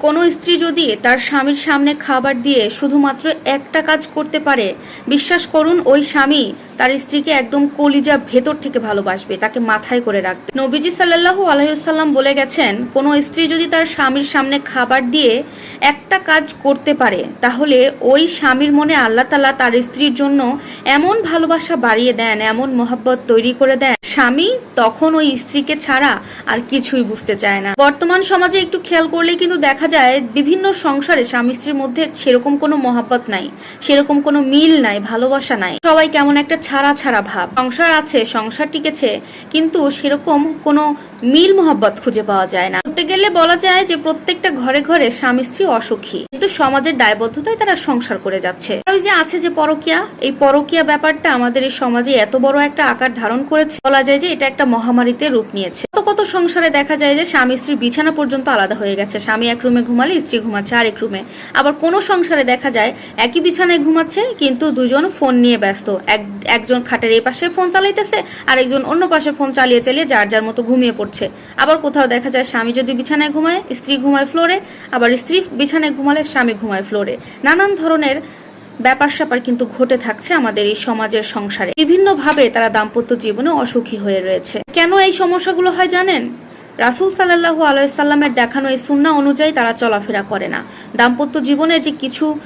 কোনো স্ত্রী যদি তার স্বামীর সামনে খাবার দিয়ে শুধুমাত্র একটা কাজ করতে পারে, বিশ্বাস করুন, ওই স্বামী তার স্ত্রীকে একদম কলিজা ভেতর থেকে ভালোবাসবে, তাকে মাথায় করে রাখবে। নবীজি সাল্লাল্লাহু আলহিসাল্লাম বলে গেছেন, কোনো স্ত্রী যদি তার স্বামীর সামনে খাবার দিয়ে একটা কাজ করতে পারে, তাহলে ওই স্বামীর মনে আল্লাহ তালা তার স্ত্রীর জন্য এমন ভালোবাসা বাড়িয়ে দেন, এমন মহাব্বত তৈরি করে দেন, স্বামী তখন ওই স্ত্রীকে ছাড়া আর কিছুই বুঝতে চায় না। বর্তমান সমাজে একটু খেয়াল করলে কিন্তু দেখা যায়, বিভিন্ন সংসারে স্বামী স্ত্রীর মধ্যে সেরকম কোনো মহাব্বত নাই, সেরকম কোনো মিল নাই, ভালোবাসা নাই। সবাই কেমন একটা ছাড়া ছাড়া ভাব। সংসার আছে সংসার টিকেছে কিন্তু সেরকম কোনো মিল মহব্বত খুঁজে পাওয়া যায় না। করতে গেলে বলা যায় যে প্রত্যেকটা ঘরে ঘরে স্বামী স্ত্রী অসুখী। কিন্তু সমাজের দায়বদ্ধতায় তারা সংসার করে যাচ্ছে। ওই যে আছে যে পরকিয়া, এই পরকিয়া ব্যাপারটা আমাদের এই সমাজে এত বড় একটা আকার ধারণ করেছে। বলা যায় যে এটা একটা মহামারীতে রূপ নিয়েছে। কত কত সংসারে দেখা যায় যে স্বামী স্ত্রীর বিছানা পর্যন্ত আলাদা হয়ে গেছে। স্বামী এক রুমে ঘুমালে স্ত্রী ঘুমাচ্ছে আরেক রুমে। আবার কোনো সংসারে দেখা যায় একই বিছানায় ঘুমাচ্ছে, কিন্তু দুজন ফোন নিয়ে ব্যস্ত। এক, একজন খাটের এই পাশে ফোন চালাইতেছে আর একজন অন্য পাশে ফোন চালিয়ে চালিয়ে যার যার মতো ঘুমিয়ে পড়ছে আবার কোথাও দেখা যায় স্বামী যদি বিছানায় ঘুমায়, স্ত্রী ঘুমায় ফ্লোরে আবার স্ত্রী বিছানায় ঘুমালে স্বামী ঘুমায় ফ্লোরে নানান ধরনের ব্যাপার স্যাপার কিন্তু ঘটে থাকছে আমাদের এই সমাজের সংসারে। বিভিন্নভাবে তারা দাম্পত্য জীবনে অসুখী হয়ে রয়েছে। কেন এই সমস্যাগুলো হয় জানেন? রাসুল সাল্লাহু আলাইসাল্লামের দেখানো এই সুন্না অনুযায়ী তারা চলাফেরা করে না। দাম্পত্য জীবনে যে কিছু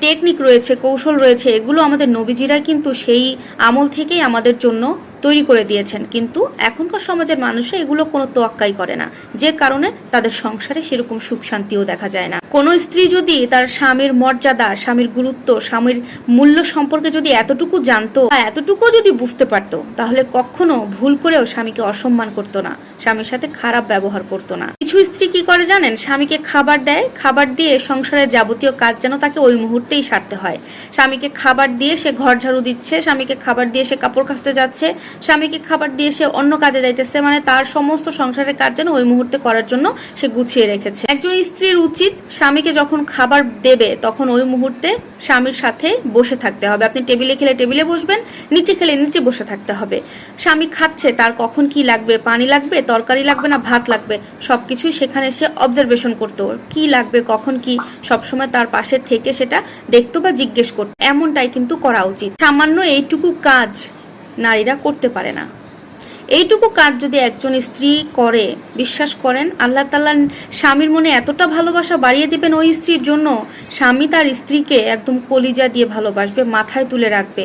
টেকনিক রয়েছে, কৌশল রয়েছে, এগুলো আমাদের নবীজিরা কিন্তু সেই আমল থেকেই আমাদের জন্য তৈরি করে দিয়েছেন। কিন্তু এখনকার সমাজের মানুষে এগুলো কোনো তোয়াক্কাই করে না। যে কারণে তাদের সংসারে সেরকম সুখ শান্তিও দেখা যায় না। কোনো স্ত্রী যদি তার স্বামীর মর্যাদা, স্বামীর গুরুত্ব, স্বামীর মূল্য সম্পর্কে যদি এতটুকু জানতো এতটুকু যদি বুঝতে পারতো, তাহলে কখনো ভুল করেও স্বামীকে অসম্মান করতো না, স্বামীর সাথে খারাপ ব্যবহার করতো না। কিছু স্ত্রী কি করে জানেন? স্বামীকে খাবার দেয়, খাবার দিয়ে সংসারের যাবতীয় কাজ যেন তাকে ওই মুহূর্তেই সারতে হয়। স্বামীকে খাবার দিয়ে সে ঘর ঝাড়ু দিচ্ছে, স্বামীকে খাবার দিয়ে সে কাপড় কাচতে যাচ্ছে, স্বামীকে খাবার দিয়ে সে অন্য কাজে যাইতেছে মানে তার সমস্ত সংসারের কাজ যেন ওই মুহূর্তে করার জন্য সে গুছিয়ে রেখেছে। একজন স্ত্রীর উচিত স্বামীকে যখন খাবার দেবে, তখন ওই মুহূর্তে স্বামীর সাথে বসে থাকতে হবে। আপনি টেবিলে খেলে টেবিলে বসবেন, নিচে খেলে নিচে বসে থাকতে হবে। স্বামী খাচ্ছে, তার কখন কি লাগবে, পানি লাগবে, তরকারি লাগবে না ভাত লাগবে, সবকিছুই সেখানে সে অবজারভেশন করতো। কি লাগবে, কখন কি, সবসময় তার পাশে থেকে সেটা দেখতো বা জিজ্ঞেস করতো। এমনটাই কিন্তু করা উচিত। সামান্য এইটুকু কাজ নারীরা করতে পারে না। এইটুকু কাজ যদি একজন স্ত্রী করে, বিশ্বাস করেন, আল্লাহ তাল্লাহ স্বামীর মনে এতটা ভালোবাসা বাড়িয়ে দিবেন ওই স্ত্রীর জন্য, স্বামী তার স্ত্রীকে একদম কলিজা দিয়ে ভালোবাসবে, মাথায় তুলে রাখবে।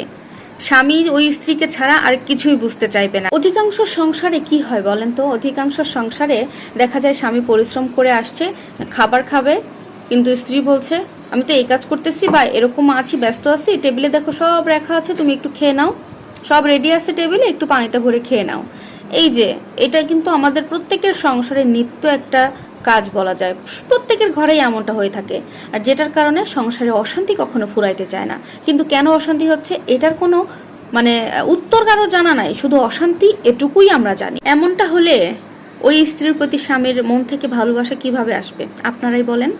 স্বামী ওই স্ত্রীকে ছাড়া আর কিছুই বুঝতে চাইবে না। অধিকাংশ সংসারে কি হয় বলেন তো? অধিকাংশ সংসারে দেখা যায় স্বামী পরিশ্রম করে আসছে, খাবার খাবে, কিন্তু স্ত্রী বলছে, আমি তো এই কাজ করতেছি বা এরকম আছি, ব্যস্ত আছি, টেবিলে দেখো সব রাখা আছে, তুমি একটু খেয়ে নাও। সব রেডি আছে টেবিলে একটু পানিটা ভরে খেয়ে নাও। এই যে, এটা কিন্তু আমাদের প্রত্যেকের সংসারে নিত্য একটা কাজ বলা যায়। প্রত্যেকের ঘরেই এমনটা হয়ে থাকে। আর যেটার কারণে সংসারে অশান্তি কখনো ফুরাইতে চায় না। কিন্তু কেন অশান্তি হচ্ছে? এটার কোনো মানে উত্তর কারও জানা নাই। শুধু অশান্তি এটুকুই আমরা জানি। এমনটা হলে ওই স্ত্রীর প্রতি স্বামীর মন থেকে ভালোবাসা কীভাবে আসবে? আপনারাই বলেন।